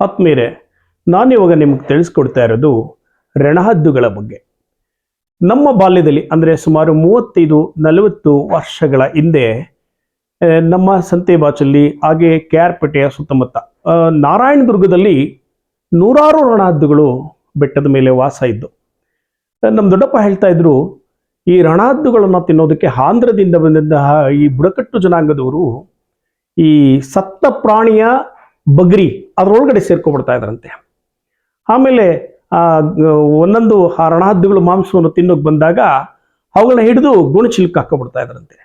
ಆತ್ಮೀಯರೇ ನಾನಿವಾಗ ನಿಮಗೆ ತಿಳಿಸ್ಕೊಡ್ತಾ ಇರೋದು ರಣಹದ್ದುಗಳ ಬಗ್ಗೆ. ನಮ್ಮ ಬಾಲ್ಯದಲ್ಲಿ, ಅಂದರೆ ಸುಮಾರು ಮೂವತ್ತೈದು, ನಲವತ್ತು ವರ್ಷಗಳ ಹಿಂದೆ ನಮ್ಮ ಸಂತೆ ಬಾಚಲ್ಲಿ, ಹಾಗೆ ಕೆ ಆರ್ ಪೇಟೆಯ ಸುತ್ತಮುತ್ತ ನಾರಾಯಣದುರ್ಗದಲ್ಲಿ ನೂರಾರು ರಣಹದ್ದುಗಳು ಬೆಟ್ಟದ ಮೇಲೆ ವಾಸ ಇದ್ದು. ನಮ್ಮ ದೊಡ್ಡಪ್ಪ ಹೇಳ್ತಾ ಇದ್ರು, ಈ ರಣಹದ್ದುಗಳನ್ನು ತಿನ್ನೋದಕ್ಕೆ ಆಂಧ್ರದಿಂದ ಬಂದಂತಹ ಈ ಬುಡಕಟ್ಟು ಜನಾಂಗದವರು ಈ ಸತ್ತ ಪ್ರಾಣಿಯ ಬಗ್ರಿ ಅದರೊಳಗಡೆ ಸೇರ್ಕೊಬಿಡ್ತಾ ಇದ್ರಂತೆ. ಆಮೇಲೆ, ಆ, ಒಂದೊಂದು ಆ ಮಾಂಸವನ್ನು ತಿನ್ನೋಕೆ ಬಂದಾಗ ಅವುಗಳನ್ನ ಹಿಡಿದು ಗುಣಚಿಲ್ಕ ಹಾಕೊಬಿಡ್ತಾ ಇದ್ರಂತೆ.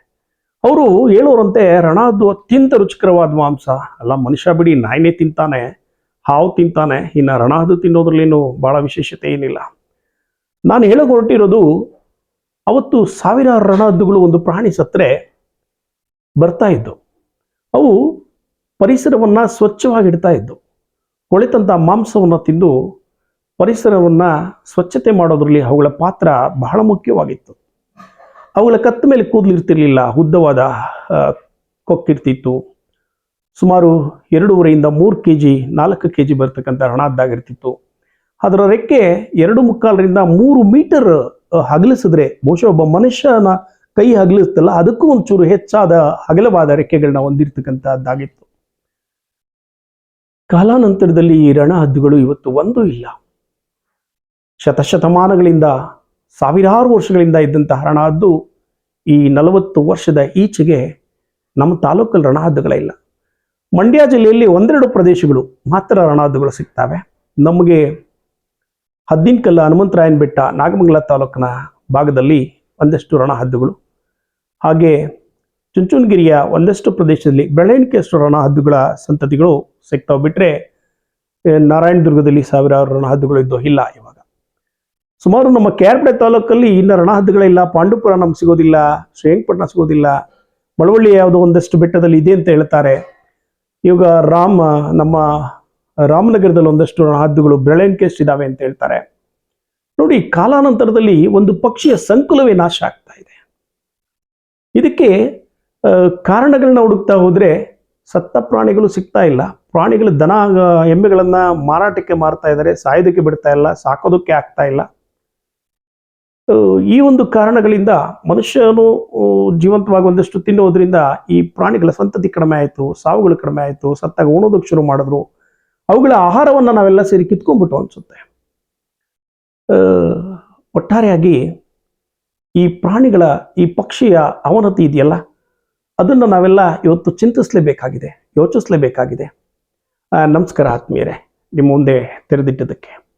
ಅವರು ಹೇಳೋರಂತೆ, ರಣಹದ್ದು ಅತ್ಯಂತ ರುಚಿಕರವಾದ ಮಾಂಸ. ಅಲ್ಲ, ಮನುಷ್ಯ ಬಿಡಿ, ನಾಯಿನೇ ತಿಂತಾನೆ, ಹಾವು ತಿಂತಾನೆ, ಇನ್ನು ರಣಹದ್ದು ತಿನ್ನೋದ್ರಲ್ಲೇನು ಭಾಳ ವಿಶೇಷತೆ ಏನಿಲ್ಲ. ನಾನು ಹೇಳೋಕೆ ಹೊರಟಿರೋದು, ಅವತ್ತು ಸಾವಿರಾರು ರಣಹದ್ದುಗಳು ಒಂದು ಪ್ರಾಣಿ ಸತ್ತರೆ ಬರ್ತಾ ಇದ್ದವು ಅವು ಪರಿಸರವನ್ನು ಸ್ವಚ್ಛವಾಗಿಡ್ತಾ ಇದ್ದು ಕೊಳೆತಂಥ ಮಾಂಸವನ್ನು ತಿಂದು ಪರಿಸರವನ್ನು ಸ್ವಚ್ಛತೆ ಮಾಡೋದ್ರಲ್ಲಿ ಅವುಗಳ ಪಾತ್ರ ಬಹಳ ಮುಖ್ಯವಾಗಿತ್ತು. ಅವುಗಳ ಕತ್ತ ಮೇಲೆ ಕೂದಲಿರ್ತಿರ್ಲಿಲ್ಲ, ಉದ್ದವಾದ ಕೊಕ್ಕಿರ್ತಿತ್ತು. ಸುಮಾರು ಎರಡೂವರೆಯಿಂದ ಮೂರು ಕೆ ಜಿ ನಾಲ್ಕು ಕೆ ಜಿ ಬರ್ತಕ್ಕಂಥ ಹಣದ್ದಾಗಿರ್ತಿತ್ತು ಅದರ ರೆಕ್ಕೆ ಎರಡು ಮುಕ್ಕಾಲರಿಂದ ಮೂರು ಮೀಟರ್ ಹಗಲಿಸಿದ್ರೆ ಬಹುಶಃ ಒಬ್ಬ ಮನುಷ್ಯನ ಕೈ ಹಗಲಿಸ್ತಲ್ಲ ಅದಕ್ಕೂ ಒಂಚೂರು ಹೆಚ್ಚಾದ ಅಗಲವಾದ ರೆಕ್ಕೆಗಳನ್ನ ಹೊಂದಿರತಕ್ಕಂಥದ್ದಾಗಿತ್ತು ಕಾಲಾನಂತರದಲ್ಲಿ ಈ ರಣಹದ್ದುಗಳು ಇವತ್ತು ಒಂದೂ ಇಲ್ಲ. ಶತಶತಮಾನಗಳಿಂದ, ಸಾವಿರಾರು ವರ್ಷಗಳಿಂದ ಇದ್ದಂತಹ ರಣಹದ್ದು ಈ ನಲವತ್ತು ವರ್ಷದ ಈಚೆಗೆ ನಮ್ಮ ತಾಲೂಕಲ್ಲಿ ರಣಹದ್ದುಗಳಿಲ್ಲ ಮಂಡ್ಯ ಜಿಲ್ಲೆಯಲ್ಲಿ ಒಂದೆರಡು ಪ್ರದೇಶಗಳು ಮಾತ್ರ ರಣಹದ್ದುಗಳು ಸಿಗ್ತವೆ. ನಮಗೆ ಹದ್ದಿನಕಲ್ಲ ಹನುಮಂತರಾಯನ ಬೆಟ್ಟ ನಾಗಮಂಗಲ ತಾಲೂಕಿನ ಭಾಗದಲ್ಲಿ ಒಂದಷ್ಟು ರಣಹದ್ದುಗಳು. ಹಾಗೆ ಚುಂಚುನಗಿರಿಯ ಒಂದಷ್ಟು ಪ್ರದೇಶದಲ್ಲಿ ಬೆಳವಣಿಗೆಯಷ್ಟು ರಣಹದ್ದುಗಳ ಸಂತತಿಗಳು ಸಿಗ್ತಾವೆ ಬಿಟ್ಟರೆ ನಾರಾಯಣದುರ್ಗದಲ್ಲಿ ಸಾವಿರಾರು ರಣಹದ್ದುಗಳು ಇದ್ದು ಇಲ್ಲ ಇವಾಗ. ಸುಮಾರು ನಮ್ಮ ಕೇರ್ಪಡೆ ತಾಲೂಕಲ್ಲಿ ಇನ್ನು ರಣಹದ್ದುಗಳಿಲ್ಲ ಪಾಂಡುಪುರ ನಮ್ಗೆ ಸಿಗೋದಿಲ್ಲ ಶ್ರೀರಂಗಪಟ್ಟಣ ಸಿಗೋದಿಲ್ಲ, ಮಳವಳ್ಳಿ ಯಾವುದೋ ಒಂದಷ್ಟು ಬೆಟ್ಟದಲ್ಲಿ ಇದೆ ಅಂತ ಹೇಳ್ತಾರೆ. ಇವಾಗ ರಾಮ, ನಮ್ಮ ರಾಮನಗರದಲ್ಲಿ ಒಂದಷ್ಟು ರಣಹದ್ದುಗಳು ಬೆಳವಣಿಗೆಯಷ್ಟು ಇದಾವೆ ಅಂತ ಹೇಳ್ತಾರೆ. ನೋಡಿ, ಕಾಲಾನಂತರದಲ್ಲಿ ಒಂದು ಪಕ್ಷಿಯ ಸಂಕುಲವೇ ನಾಶ ಆಗ್ತಾ ಇದೆ. ಇದಕ್ಕೆ ಕಾರಣಗಳನ್ನ ಹುಡುಕ್ತಾ ಹೋದ್ರೆ ಸತ್ತ ಪ್ರಾಣಿಗಳು ಸಿಗ್ತಾ ಇಲ್ಲ. ಪ್ರಾಣಿಗಳು ದನ ಎಮ್ಮೆಗಳನ್ನು ಮಾರಾಟಕ್ಕೆ ಮಾರ್ತಾ ಇದ್ದಾರೆ, ಸಾಯೋದಕ್ಕೆ ಬಿಡ್ತಾ ಇಲ್ಲ, ಸಾಕೋದಕ್ಕೆ ಆಗ್ತಾ ಇಲ್ಲ. ಈ ಒಂದು ಕಾರಣಗಳಿಂದ ಮನುಷ್ಯನು ಜೀವಂತವಾಗಿ ಒಂದಷ್ಟು ತಿನ್ನೋದ್ರಿಂದ ಈ ಪ್ರಾಣಿಗಳ ಸಂತತಿ ಕಡಿಮೆ ಆಯಿತು, ಸಾವುಗಳು ಕಡಿಮೆ ಆಯಿತು, ಸತ್ತಾಗ ಉಣೋದಕ್ಕೆ ಶುರು ಮಾಡಿದ್ರು. ಅವುಗಳ ಆಹಾರವನ್ನು ನಾವೆಲ್ಲ ಸೇರಿ ಕಿತ್ಕೊಂಡ್ಬಿಟ್ಟು ಅನ್ಸುತ್ತೆ. ಒಟ್ಟಾರೆಯಾಗಿ ಈ ಪ್ರಾಣಿಗಳ, ಈ ಪಕ್ಷಿಯ ಅವನತಿ ಇದೆಯಲ್ಲ? ಅದನ್ನು ನಾವೆಲ್ಲ ಇವತ್ತು ಚಿಂತಿಸಲೇಬೇಕಾಗಿದೆ ಯೋಚಿಸಲೇಬೇಕಾಗಿದೆ. ನಮಸ್ಕಾರ ಆತ್ಮೀಯರೇ ನಿಮ್ಮ ಮುಂದೆ ತೆರೆದಿಟ್ಟದಕ್ಕೆ